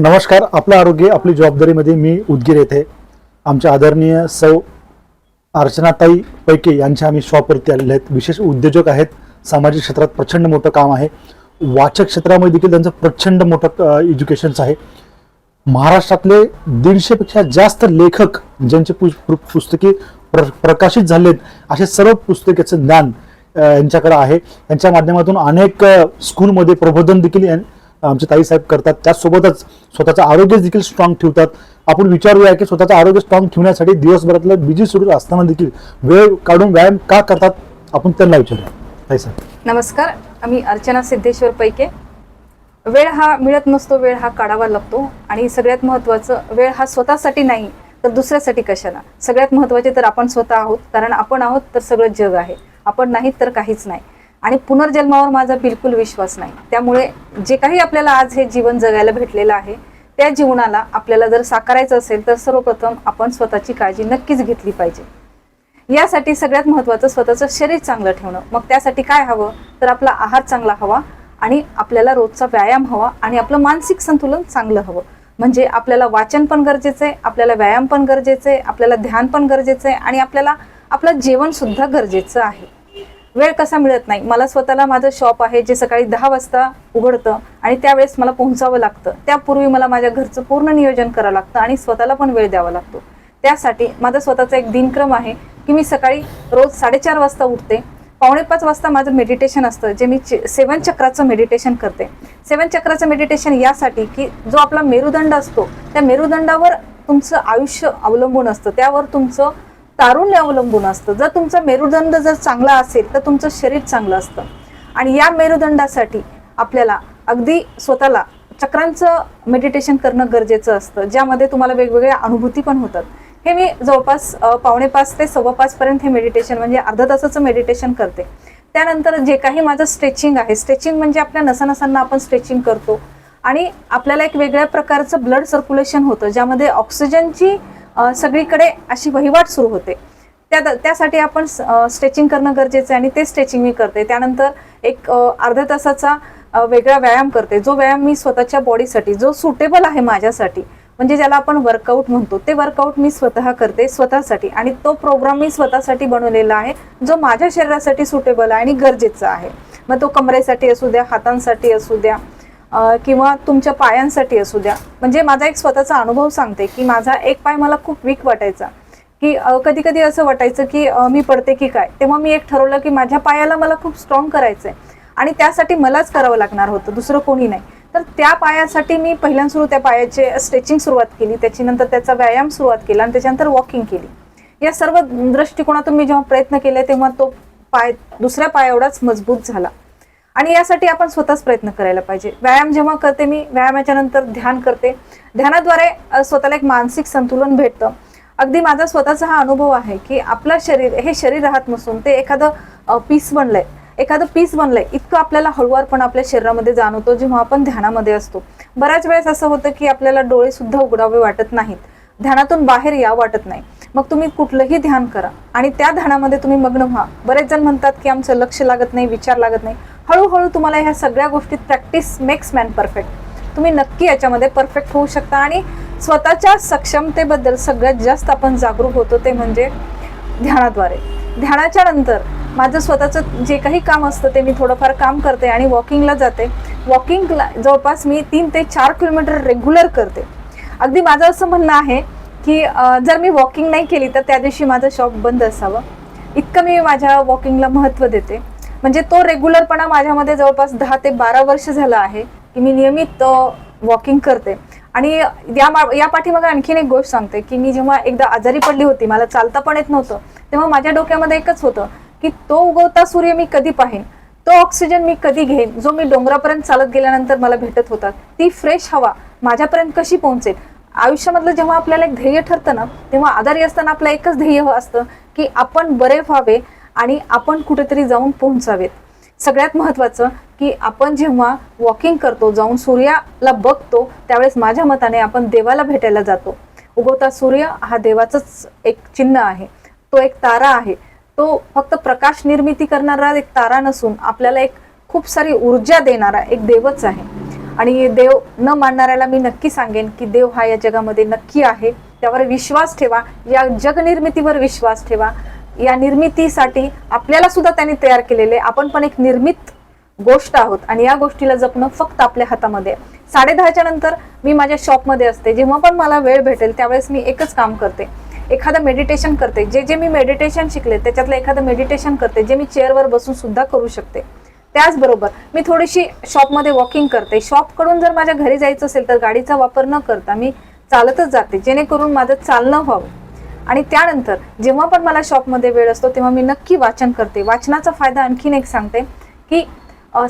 नमस्कार आपलं आरोग्य आपली जबाबदारीमध्ये मी उदगीर येथे. आमच्या आदरणीय सौ अर्चनाताई पैके यांच्या आम्ही शॉपवरती आलेले आहेत विशेष उद्योजक आहेत. सामाजिक क्षेत्रात प्रचंड मोठं काम आहे. वाचक क्षेत्रामध्ये देखील त्यांचं प्रचंड मोठं एज्युकेशन्स आहे. महाराष्ट्रातले दीडशेपेक्षा जास्त लेखक ज्यांचे पु पुस्तके प्र प्रकाशित झालेत असे सर्व पुस्तकाचं ज्ञान यांच्याकडे आहे. यांच्या माध्यमातून अनेक स्कूलमध्ये प्रबोधन देखील आमचे ताई ताईसाहेब करतात. त्याचसोबतच स्वतःचं आरोग्य देखील स्ट्रॉंग ठेवतात. आपण विचारूया की स्वतःचं आरोग्य स्ट्रॉंग ठेवण्यासाठी दिवसभरातलं बिझी शेड्यूल असताना देखील वेळ काढून व्यायाम का करतात? आपण त्यांना विचारूया. ताईसाहेब नमस्कार. आम्ही अर्चना सिद्धेश्वर पैके. वेळ हा मिळत नसतो वेळ हा काढावा लागतो. आणि सगळ्यात महत्त्वाचं वेळ हा स्वतःसाठी नाही तर दुसऱ्यासाठी कशाला? सगळ्यात महत्त्वाचे तर आपण स्वतः आहोत. कारण आपण आहोत तर सगळं जग आहे. आपण नाहीत तर काहीच नाही. आणि पुनर्जन्मावर माझा बिलकुल विश्वास नाही. त्यामुळे जे काही आपल्याला आज हे जीवन जगायला भेटलेलं आहे त्या जीवनाला आपल्याला जर साकारायचं असेल तर सर्वप्रथम आपण स्वतःची काळजी नक्कीच घेतली पाहिजे. यासाठी सगळ्यात महत्त्वाचं स्वतःचं शरीर चांगलं ठेवणं. मग त्यासाठी काय हवं? तर आपला आहार चांगला हवा आणि आपल्याला रोजचा व्यायाम हवा आणि आपलं मानसिक संतुलन चांगलं हवं. म्हणजे आपल्याला वाचन पण गरजेचं आहे आपल्याला व्यायाम पण गरजेचं आहे आपल्याला ध्यान पण गरजेचं आहे आणि आपल्याला आपलं जेवणसुद्धा गरजेचं आहे. वेळ कसा मिळत नाही. मला स्वतःला माझं शॉप आहे जे सकाळी दहा वाजता उघडतं आणि त्यावेळेस मला पोहोचावं लागतं. त्यापूर्वी मला माझ्या घरचं पूर्ण नियोजन करावं लागतं आणि स्वतःला पण वेळ द्यावा लागतो. त्यासाठी माझा स्वतःचा एक दिनक्रम आहे की मी सकाळी रोज साडेचार वाजता उठते. पावणे पाच वाजता माझं मेडिटेशन असतं जे मी सेवन चक्राचं मेडिटेशन करते. सेवन चक्राचं मेडिटेशन यासाठी की जो आपला मेरुदंड असतो त्या मेरुदंडावर तुमचं आयुष्य अवलंबून असतं. त्यावर तुमचं तारुण्य अवलंबून असतं. जर तुमचा मेरुदंड जर चांगला असेल तर तुमचं शरीर चांगलं असतं. आणि या मेरुदंडासाठी आपल्याला अगदी स्वतःला चक्रांचं मेडिटेशन करणं गरजेचं असतं. ज्यामध्ये तुम्हाला वेगवेगळ्या अनुभूती पण होतात. हे मी जवळपास अ, पावणे पाच ते सव्वा हे मेडिटेशन म्हणजे अर्धा तासाचं मेडिटेशन करते. त्यानंतर जे काही माझं स्ट्रेचिंग आहे स्ट्रेचिंग म्हणजे आपल्या नसानसांना आपण स्ट्रेचिंग करतो. आणि आपल्याला एक वेगळ्या प्रकारचं ब्लड सर्क्युलेशन होतं ज्यामध्ये ऑक्सिजनची सगळीकडे अशी वहिवाट सुरू होते. त्या त्यासाठी आपण स्ट्रेचिंग करणं गरजेचं आहे आणि ते स्ट्रेचिंग मी करते. त्यानंतर एक अर्ध्या तासाचा वेगळा व्यायाम करते. जो व्यायाम मी स्वतःच्या बॉडीसाठी जो सुटेबल आहे माझ्यासाठी म्हणजे ज्याला आपण वर्कआउट म्हणतो ते वर्कआउट मी स्वतः करते स्वतःसाठी आणि तो प्रोग्राम मी स्वतःसाठी बनवलेला आहे जो माझ्या शरीरासाठी सुटेबल आहे आणि गरजेचा आहे. मग तो कमरेसाठी असू द्या हातांसाठी असू द्या किंवा तुमच्या पायांसाठी असू द्या. म्हणजे माझा एक स्वतःचा अनुभव सांगते की माझा एक पाय मला खूप वीक वाटायचा. की कधी कधी असं वाटायचं की मी पडते की काय? तेव्हा मी एक ठरवलं की माझ्या पायाला मला खूप स्ट्रॉंग करायचं आहे आणि त्यासाठी मलाच करावं लागणार होतं दुसरं कोणी नाही. तर त्या पायासाठी मी पहिल्यांदा सुरू त्या पायाचे स्ट्रेचिंग सुरुवात केली. त्याच्यानंतर त्याचा व्यायाम सुरुवात केला आणि त्याच्यानंतर वॉकिंग केली. या सर्व दृष्टिकोनातून मी जेव्हा प्रयत्न केले तेव्हा तो पाय दुसऱ्या पायावडाच एवढाच मजबूत झाला. आणि यासाठी आपण स्वतःच प्रयत्न करायला पाहिजे. व्यायाम जेव्हा करते मी व्यायामाच्या नंतर ध्यान करते. ध्यानाद्वारे स्वतःला एक मानसिक संतुलन भेटतं. अगदी माझा स्वतःचा हा अनुभव आहे की आपलं शरीर हे शरीर राहत नसून ते एखादं पीस बनलंय. एखादं पीस बनलंय. इतकं आपल्याला हळुवारपणा आपल्या शरीरामध्ये जाणवतो जेव्हा आपण ध्यानामध्ये असतो. बऱ्याच वेळेस असं होतं की आपल्याला डोळे सुद्धा उघडावे वाटत नाहीत. ध्यानातून बाहेर या वाटत नाही. मग तुम्ही कुठलंही ध्यान करा आणि त्या ध्यानामध्ये तुम्ही मग्न व्हा. बरेच जण म्हणतात की आमचं लक्ष लागत नाही विचार लागत नाही. हळूहळू तुम्हाला ह्या सगळ्या गोष्टीत प्रॅक्टिस मेक्स मॅन परफेक्ट तुम्ही नक्की याच्यामध्ये परफेक्ट होऊ शकता आणि स्वतःच्या सक्षमतेबद्दल सगळ्यात जास्त आपण जागरूक होतो ते म्हणजे ध्यानाद्वारे. ध्यानाच्या नंतर माझं स्वतःचं जे काही काम असतं ते मी थोडंफार काम करते आणि वॉकिंगला जाते. वॉकिंगला जवळपास मी तीन ते चार किलोमीटर रेग्युलर करते. अगदी माझं असं म्हणणं आहे की जर मी वॉकिंग नाही केली तर त्या दिवशी माझं शॉप बंद असावं. इतकं मी माझ्या वॉकिंगला महत्त्व देते. म्हणजे तो रेग्युलरपणा माझ्यामध्ये जवळपास दहा ते बारा वर्ष झालं आहे की मी नियमित वॉकिंग करते. आणि या मा- या पाठीमागे आणखीन एक गोष्ट सांगते की मी जेव्हा एकदा आजारी पडली होती मला चालता पण येत नव्हतं तेव्हा माझ्या डोक्यामध्ये एकच होतं की तो उगवता सूर्य मी कधी पाहेन? तो ऑक्सिजन मी कधी घेईन? जो मी डोंगरापर्यंत चालत गेल्यानंतर मला भेटत होता ती फ्रेश हवा माझ्यापर्यंत कशी पोहोचेल? आयुष्यामधलं जेव्हा आपल्याला एक ध्येय ठरतं ना तेव्हा आजारी असताना आपलं एकच ध्येय असतं की आपण बरे व्हावे आणि आपण कुठेतरी जाऊन पोहोचावेत. सगळ्यात महत्त्वाचं की आपण जेव्हा वॉकिंग करतो जाऊन सूर्याला बघतो त्यावेळेस माझ्या मताने आपण देवाला भेटायला जातो. उगवता सूर्य हा देवाचंच एक चिन्ह आहे. तो एक तारा आहे. तो फक्त प्रकाश निर्मिती करणारा एक तारा नसून आपल्याला एक खूप सारी ऊर्जा देणारा एक देवच आहे. आणि देव न मानणाऱ्याला मी नक्की सांगेन की देव हा या जगामध्ये नक्की आहे. त्यावर विश्वास ठेवा. या जगनिर्मितीवर विश्वास ठेवा. या निर्मितीसाठी आपल्याला सुद्धा त्यांनी तयार केलेले. आपण पण एक निर्मित गोष्ट आहोत आणि या गोष्टीला जपणं फक्त आपल्या हातामध्ये. साडेदहाच्या नंतर मी माझ्या शॉपमध्ये असते. जेव्हा पण मला वेळ भेटेल त्यावेळेस मी एकच काम करते. एखादं मेडिटेशन करते. जे जे मी मेडिटेशन शिकले त्याच्यातलं एखादं मेडिटेशन करते जे मी चेअरवर बसून सुद्धा करू शकते. त्याचबरोबर मी थोडीशी शॉपमध्ये वॉकिंग करते. शॉपकडून जर माझ्या घरी जायचं असेल तर गाडीचा वापर न करता मी चालतच जाते. जेणेकरून माझं चालणं व्हावं. आणि त्यानंतर जेव्हा पण मला शॉपमध्ये वेळ असतो तेव्हा मी नक्की वाचन करते. वाचनाचा फायदा आणखीन एक सांगते की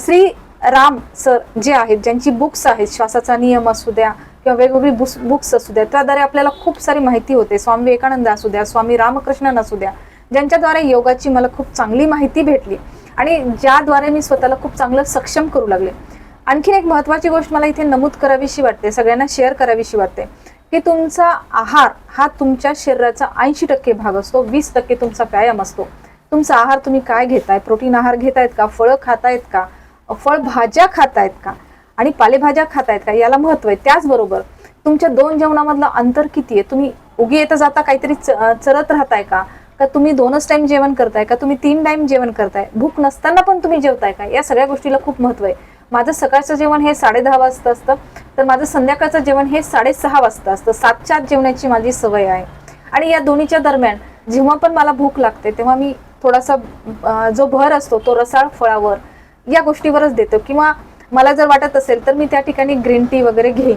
श्री राम सर जे आहेत ज्यांची बुक्स आहेत श्वासाचा नियम असू द्या किंवा वेगवेगळी बुक्स बुक्स असू द्या त्याद्वारे आपल्याला खूप सारी माहिती होते. स्वामी विवेकानंद असू द्या स्वामी रामकृष्णन असू द्या ज्यांच्याद्वारे योगाची मला खूप चांगली माहिती भेटली आणि ज्याद्वारे मी स्वतःला खूप चांगलं सक्षम करू लागले. आणखीन एक महत्त्वाची गोष्ट मला इथे नमूद करावीशी वाटते सगळ्यांना शेअर करावीशी वाटते. की तुमचा आहार हा तुमच्या शरीराचा ऐंशी टक्के भाग असतो वीस टक्के तुमचा व्यायाम असतो. तुमचा आहार तुम्ही काय घेताय? प्रोटीन आहार घेतायत का? फळं खातायत का? फळभाज्या खातायत का? आणि पालेभाज्या खातायत का? याला महत्त्व आहे. त्याचबरोबर तुमच्या दोन जेवणामधलं अंतर किती आहे? तुम्ही उगी येता जाता काहीतरी चरत राहताय का? का तुम्ही दोनच टाइम जेवण करताय? का तुम्ही तीन टाइम जेवण करताय? भूक नसताना पण तुम्ही जेवताय का? या सगळ्या गोष्टीला खूप महत्त्व आहे. माझं सकाळचं जेवण हे साडेदहा वाजता असतं तर माझं संध्याकाळचं जेवण हे साडेसहा वाजता असतं. सातच्या आत जेवणाची माझी सवय आहे. आणि या दोन्हीच्या दरम्यान जेव्हा पण मला भूक लागते तेव्हा मी थोडासा जो भर असतो तो रसाळ फळावर या गोष्टीवरच देतो. किंवा मला जर वाटत असेल तर मी त्या ठिकाणी ग्रीन टी वगैरे घेईन.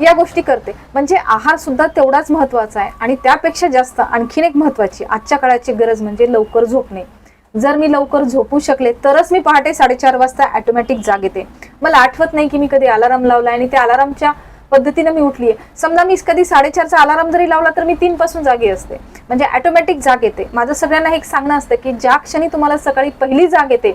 या गोष्टी करते. म्हणजे आहार सुद्धा तेवढाच महत्त्वाचा आहे. आणि त्यापेक्षा जास्त आणखीन एक महत्वाची आजच्या काळाची गरज म्हणजे लवकर झोपणे. जर मी लवकर झोपू शकले तरच मी पहाटे साडेचार वाजता ऑटोमॅटिक जाग येते. मला आठवत नाही की मी कधी अलाराम लावलाय आणि त्या अलारामच्या पद्धतीने मी उठलीये. समजा मी कधी साडेचारचा अलाराम जरी लावला तर मी तीन पासून जागी असते. म्हणजे ऑटोमॅटिक जाग येते. माझं सगळ्यांना एक सांगणं असतं की ज्या क्षणी तुम्हाला सकाळी पहिली जाग येते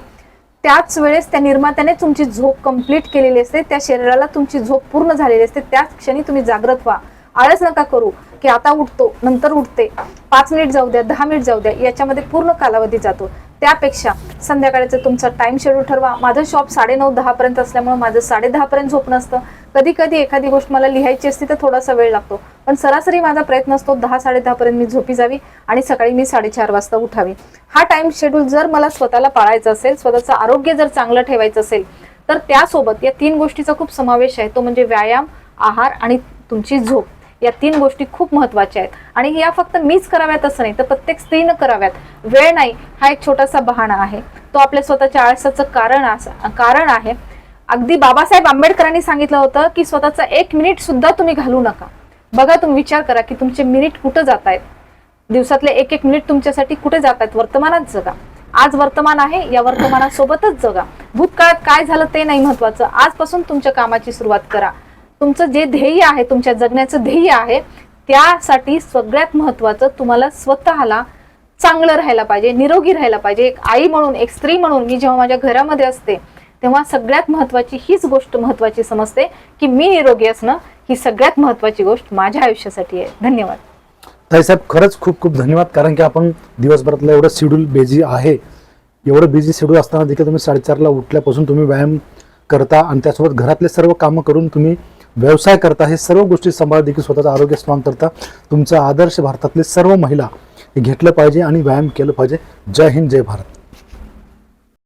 त्याच वेळेस त्या निर्मात्याने तुमची झोप कंप्लीट केलेली असते त्या शरीराला तुमची झोप पूर्ण झालेली असते. त्याच क्षणी तुम्ही जागृत व्हा. आळस नका करू की आता उठतो नंतर उठते. पाच मिनिट जाऊ द्या दहा मिनिट जाऊ द्या याच्यामध्ये पूर्ण कालावधी जातो. त्यापेक्षा संध्याकाळचं तुमचा टाइम शेड्यूल ठरवा. माझं शॉप साडेनऊ नऊ दहापर्यंत असल्यामुळे माझं साडे दहा असतं कधी कधी एखादी गोष्ट मला लिहायची असते तर थोडासा वेळ लागतो. पण सरासरी माझा प्रयत्न असतो दहा साडे मी झोपी जावी आणि सकाळी मी साडेचार वाजता उठावी. हा टाइम शेड्यूल जर मला स्वतःला पाळायचा असेल स्वतःचं आरोग्य जर चांगलं ठेवायचं असेल तर त्यासोबत या तीन गोष्टीचा खूप समावेश आहे. तो म्हणजे व्यायाम आहार आणि तुमची झोप. या तीन गोष्टी खूप महत्त्वाच्या आहेत. आणि या फक्त मीच कराव्यात असं नाही तर प्रत्येक स्त्रीनं कराव्यात. वेळ नाही हा एक छोटासा बहाणा आहे. तो आपल्या स्वतःच्या आळसाचं कारण कारण आहे. अगदी बाबासाहेब आंबेडकरांनी सांगितलं होतं की स्वतःचा एक मिनिट सुद्धा तुम्ही घालू नका. बघा तुम्ही विचार करा की तुमचे मिनिट कुठं जात आहेत दिवसातले एक एक मिनिट तुमच्यासाठी कुठे जात आहेत वर्तमानात जगा. आज वर्तमान आहे या वर्तमानासोबतच जगा. भूतकाळात काय झालं ते नाही महत्वाचं. आजपासून तुमच्या कामाची सुरुवात करा. तुमचं जे ध्येय आहे तुमच्या जगण्याचं ध्येय आहे त्यासाठी सगळ्यात महत्वाचं तुम्हाला स्वतःला चांगलं राहायला पाहिजे निरोगी राहायला पाहिजे. एक आई म्हणून एक स्त्री म्हणून मी जेव्हा माझ्या घरामध्ये असते तेव्हा सगळ्यात महत्वाची हीच गोष्ट महत्वाची समजते की मी निरोगी असणं ही सगळ्यात महत्वाची गोष्ट माझ्या आयुष्यासाठी आहे. धन्यवाद. साहेब खरंच खूप खूप धन्यवाद. कारण की आपण दिवसभरातलं एवढं शेड्यूल बेझी आहे. एवढं बिझी शेड्यूल असताना देखील तुम्ही साडेचारला उठल्यापासून तुम्ही व्यायाम करता आणि त्यासोबत घरातले सर्व कामं करून तुम्ही व्यवसाय करता हे सर्व गोष्टी सांभाळत देखील स्वतःचं आरोग्य स्ट्रॉंग करता. तुमचा आदर्श भारतातले सर्व महिला हे घेतलं पाहिजे आणि व्यायाम केलं पाहिजे. जय हिंद जय भारत.